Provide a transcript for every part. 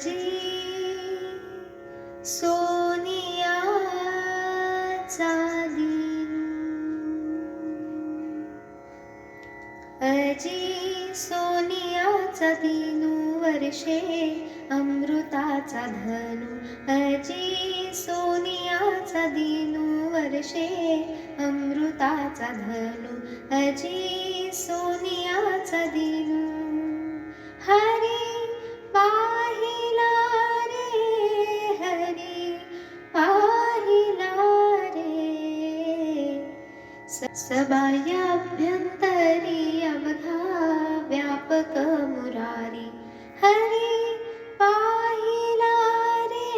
अजी सोनियाचा दिनू अजी सोनियाचा दिनू वर्षे अमृताचा धनु. अजी सोनियाचा दिनू वर्षे अमृताचा धनु. अजी सोनियाचा दिनू सबाह्याभ्यन्तरी अवघा व्यापक मुरारी। हरी पाहिला रे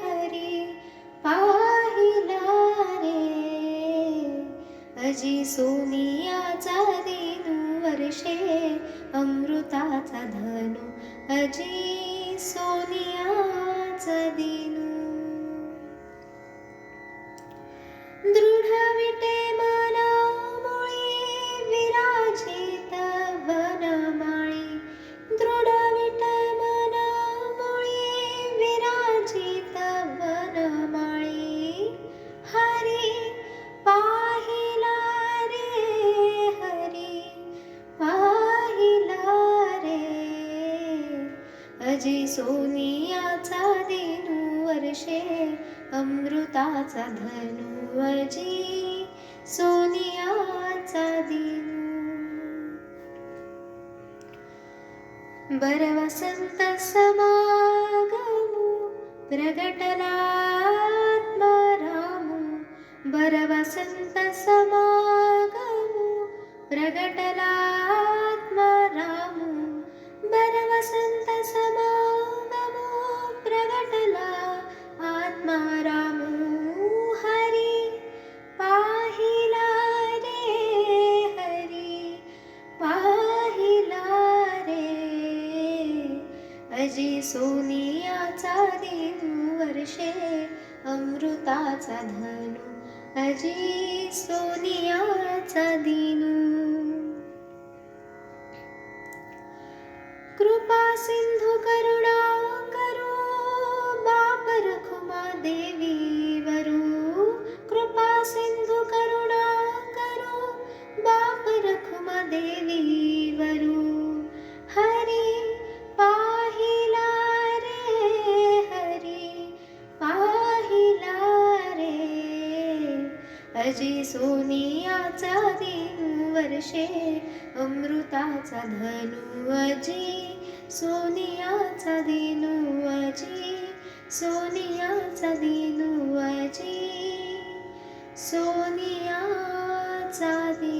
हरी पाहिला रे। अजी सोनियाचा दिनू वर्षे अमृताचा धनु। अजी सोनियाचा दिनू अजी सोनियाचा दिनू वर्षे अमृताचा धनुवजी सोनियाचा दिनू बर वसंत समागमु प्रगटलात्मरामु बर वसंत समा अजी सोनियाचा दिन वर्षे अमृताचा धनु. अजी सोनियाचा दिनू. कृपा सिंधु करुणा करो बाप रखुमा देवी वरू. कृपा सिंधु करुणा करो बाप रखुमा देवी वरू. अजी सोनियाचा दिनू वर्षे अमृताचा धनु अजी सोनियाचा दिनू अजी सोनियाचा दिनू अजी सोनियाचा दिन